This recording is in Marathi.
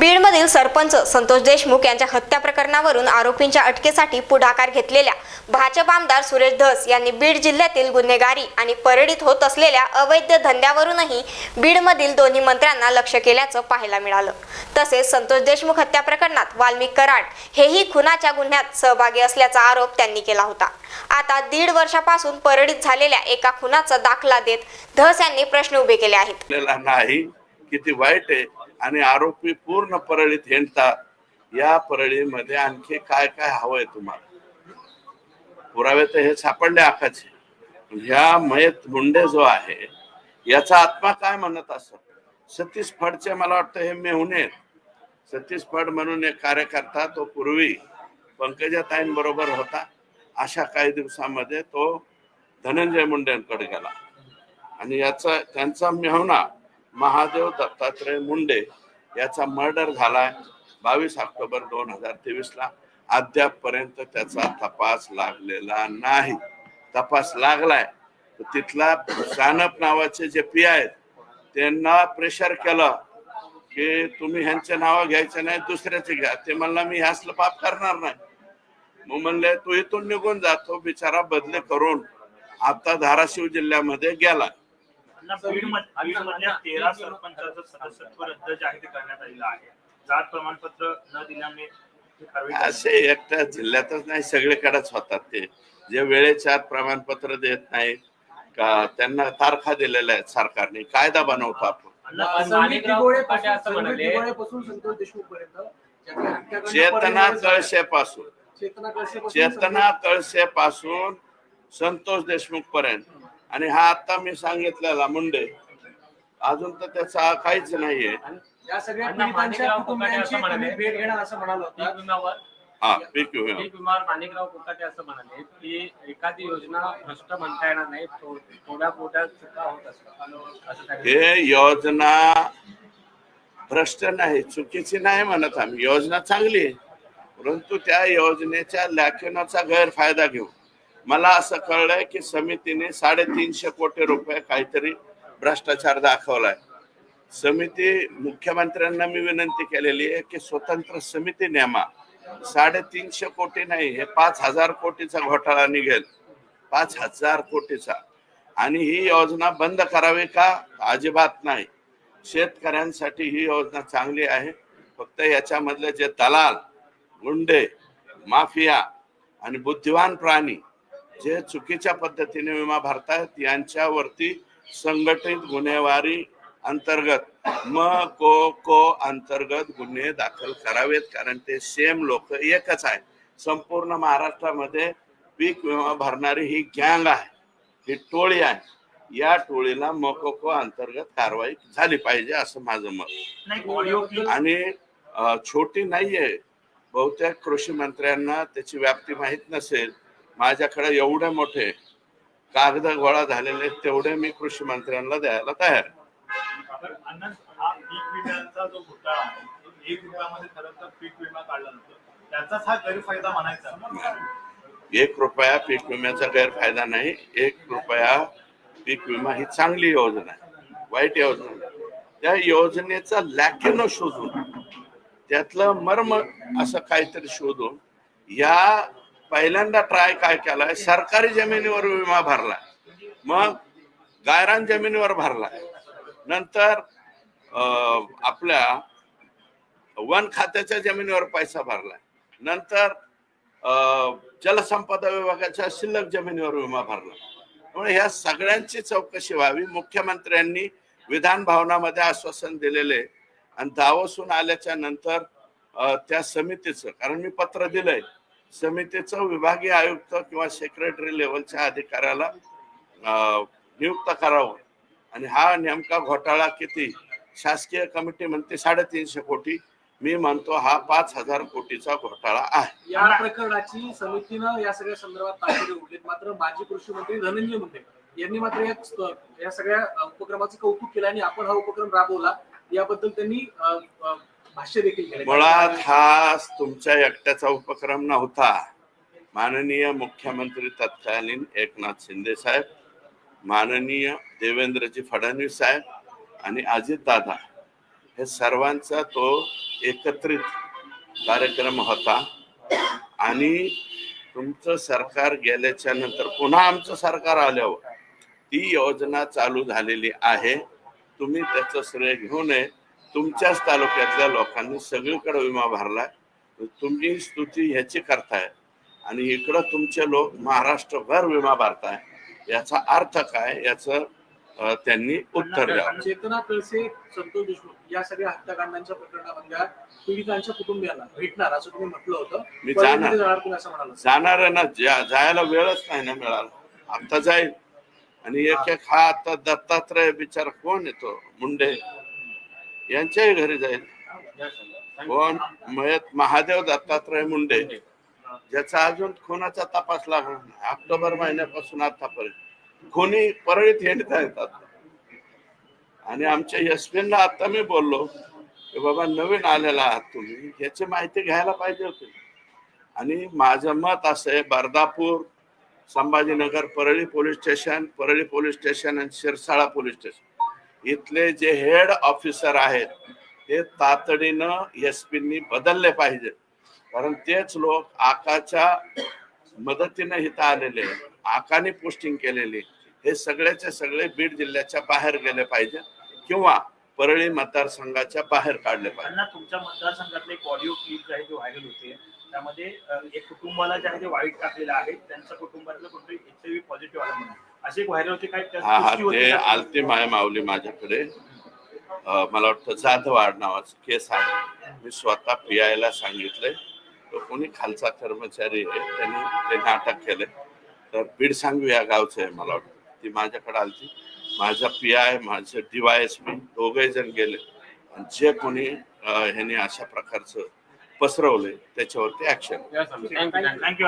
बीडमधील सरपंच संतोष देशमुख यांच्या हत्या प्रकरणावरून आरोपींच्या अटकेसाठी पुढाकार घेतलेल्या भाजप आमदार सुरेश धस यांनी बीड जिल्ह्यातील गुन्हेगारी आणि परडीत होत असलेल्या अवैध धंद्यावरूनही बीडमधील दोन्ही मंत्र्यांना लक्ष केल्याचं पाहायला मिळालं. तसेच संतोष देशमुख हत्या प्रकरणात वाल्मिक कराड हेही खुनाच्या गुन्ह्यात सहभागी असल्याचा आरोप त्यांनी केला होता. आता दीड वर्षापासून परडीत झालेल्या एका खुनाचा दाखला देत धस यांनी प्रश्न उभे केले आहेत. किती वाईट आहे. आणि आरोपी पूर्ण परळीत हिंडतात या परळीमध्ये आणखी काय काय हवंय तुम्हाला? पुरावे तर हे सापडले आखाचे ह्या मयत मुंडे जो आहे याचा आत्मा काय म्हणत असत? सतीश फडचे मला वाटतं हे मेहुणे सतीश फड म्हणून एक कार्यकर्ता तो पूर्वी पंकजाताईंबरोबर होता. अशा काही दिवसामध्ये तो धनंजय मुंडेंकडे गेला. आणि याचा त्यांचा मेहुणा महादेव दत्तात्रय मुंडे याचा मर्डर झालाय बावीस ऑक्टोबर दोन हजार तेवीस ला. अद्याप पर्यंत त्याचा तपास लागलेला नाही. तपास लागलाय. तर तिथला सानप नावाचे जे पी आहेत त्यांना प्रेशर केलं की तुम्ही ह्यांचे नाव घ्यायचे नाही दुसऱ्याचे घ्या. ते म्हणला मी ह्यासलं पाप करणार नाही. मग म्हणले तू इथून निघून जातो बिचारा बदले करून आता धाराशिव जिल्ह्यामध्ये गेला बीडमधल्या तेरा सरपंचाचं सदस्यत्व रद्द जाहीर करण्यात आलेलं आहे. जात प्रमाणपत्र न दिल्याने असे एकट्या जिल्ह्यातच नाही सगळीकडेच होतात ते. जे वेळेच्या आत प्रमाणपत्र देत नाही का त्यांना तारखा दिलेल्या आहेत सरकारने कायदा बनवतो आपण. चेतना कळशे पासून चेतना कळसे चेतना कळशे पासून संतोष देशमुख पर्यंत आणि हा आता मी सांगितलेला मुंडे अजून तर त्याचा काहीच नाहीये. या सगळ्या पीडितांच्या कुटुंबियांची असं म्हणाले. तुम्ही भेट घेणार असं म्हणाल पीक हा विमा. पीक माणिकराव कोकाटे असं म्हणाले की एखादी योजना भ्रष्ट म्हणता येणार नाही थोड्या मोठ्या चुका होत असतात. असं त्यांनी हे योजना भ्रष्ट नाही चुकीची नाही म्हणत आम्ही. योजना चांगली आहे परंतु त्या योजनेच्या लॅकिनाचा गैरफायदा घेऊ. मला असं कळलंय की समितीने साडेतीनशे कोटी रुपये काहीतरी भ्रष्टाचार दाखवलाय. समिती मुख्यमंत्र्यांना मी विनंती केलेली आहे की स्वतंत्र समिती नेमा. साडेतीनशे कोटी नाही हे पाच हजार कोटीचा घोटाळा निघेल. पाच हजार कोटीचा. आणि ही योजना बंद करावी का? अजिबात नाही. शेतकऱ्यांसाठी ही योजना चांगली आहे. फक्त याच्यामधले जे दलाल गुंडे माफिया आणि बुद्धिवान प्राणी जे चुकीच्या पद्धतीने विमा भरतायत यांच्यावरती संघटित गुन्हेगारी अंतर्गत म को को अंतर्गत गुन्हे दाखल करावेत कारण ते सेम लोक एकच आहे संपूर्ण महाराष्ट्रामध्ये पीक विमा भरणारी ही गँग आहे. ही टोळी आहे. या टोळीला मोकोको अंतर्गत कारवाई झाली पाहिजे असं माझं मत. आणि छोटी नाहीये. बहुतेक कृषी मंत्र्यांना त्याची व्याप्ती माहीत नसेल. माझ्याकडे एवढे मोठे कागद गोळा झालेले तेवढे मी कृषी मंत्र्यांना द्यायला तयार एक रुपया पीक विम्याचा गैरफायदा नाही एक रुपया पीक विमा ही चांगली योजना आहे वाईट योजना त्या योजनेचा लॅकिन शोधून त्यातलं मर्म असं काहीतरी शोधून या पहिल्यांदा ट्राय काय केलाय? सरकारी जमिनीवर विमा भरलाय मग गायरान जमिनीवर भरलाय नंतर आपल्या वन खात्याच्या जमिनीवर पैसा भरलाय. नंतर जलसंपदा विभागाच्या शिल्लक जमिनीवर विमा भरला. त्यामुळे ह्या सगळ्यांची चौकशी व्हावी. मुख्यमंत्र्यांनी विधान भवनामध्ये आश्वासन दिलेले आणि दावसून आल्याच्यानंतर त्या समितीचं कारण मी पत्र दिलंय समितीचं विभागीय आयुक्त किंवा सेक्रेटरी लेवलच्या अधिकाऱ्याला अं, नियुक्त करावं. आणि हा नेमका घोटाळा किती? शासकीय कमिटी म्हणते साडेतीनशे कोटी. मी म्हणतो हा पाच हजार कोटीचा घोटाळा आहे. या प्रकरणाची समितीनं या सगळ्या संदर्भात मात्र माजी कृषी मंत्री धनंजय मुंडे यांनी मात्र या सगळ्या उपक्रमाचं कौतुक केलं आणि आपण हा उपक्रम राबवला. याबद्दल त्यांनी भाष्य देखील मुळात हा तुमच्या एकट्याचा उपक्रम नव्हता. माननीय मुख्यमंत्री तत्कालीन एकनाथ शिंदे साहेब माननीय देवेंद्रजी फडणवीस साहेब आणि अजित दादा हे सर्वांचा तो एकत्रित कार्यक्रम होता. आणि तुमचं सरकार गेल्याच्यानंतर पुन्हा आमचं सरकार आल्यावर ती योजना चालू झालेली आहे. तुम्ही त्याचं श्रेय घेऊ नये. तुमच्याच तालुक्यातल्या लोकांनी सगळीकडे विमा भरलाय तुम्ही स्तुती ह्याची करताय. आणि इकडं तुमचे लोक महाराष्ट्रभर विमा भरताय. याचा अर्थ काय? याचं त्यांनी उत्तर द्यावं. चेतना कळसे संतोष देशमुख या सगळ्या हत्याकांडांच्या प्रकरणामधल्या पीडितांच्या कुटुंबियांना भेटणार असं तुम्ही म्हटलं होतं. मी जाणार. जाणार ना जा- जायला वेळच नाही ना मिळाला. आता जाईल. आणि एक एक हा आता दत्तात्रय बिचार कोण येतो मुंडे. यांच्याही घरी जाईल. कोण मयत महादेव दत्तात्रय मुंडे ज्याचा अजून खुनाचा तपास लागला नाही. ऑक्टोबर महिन्यापासून आतापर्यंत खुनी परळीत येणता येतात. आणि आमच्या यशवीनला आता मी बोललो की बाबा नवीन आलेला आहात तुम्ही याची माहिती घ्यायला पाहिजे होती. आणि माझं मत असं आहे Bardapur Sambhajinagar Parli police station Parli police station आणि शिरसाळा पोलीस स्टेशन. इथले जे हेड ऑफिसर आहेत ते तातडीनं एस पीनी बदलले पाहिजे. कारण तेच लोक आकाच्या मदतीनं इथं आलेले आकाने पोस्टिंग केलेली. हे सगळ्याचे सगळे बीड जिल्ह्याच्या बाहेर गेले पाहिजे किंवा परळी मतदारसंघाच्या बाहेर काढले पाहिजे. तुमच्या मतदारसंघातले एक ऑडिओ क्लिप जे आहे ते व्हायरल होते. त्यामध्ये एक कुटुंबाला जे आहे ते वाईट टाकलेलं आहे. त्यांच्या कुटुंबातलं कोणतरी एचआयव्ही पॉझिटिव्ह आलं म्हणून. असे व्हायरल होते काय हा हा ते? आलती माय माऊली माझ्याकडे. मला वाटतं जाधवाड नावाचं केस आहे. मी स्वतः पियायला सांगितलंय. तो कोणी खालचा कर्मचारी आहे त्यांनी ते नाटक केले तर बीड सांगवी या गावचं आहे मला वाटतं. ती माझ्याकडे आलती. माझा पी आय माझं डीवायएसपी दोघे जण गेले. जे कोणी ह्यांनी अशा प्रकारचं पसरवलंय त्याच्यावरती ऍक्शन थँक्यू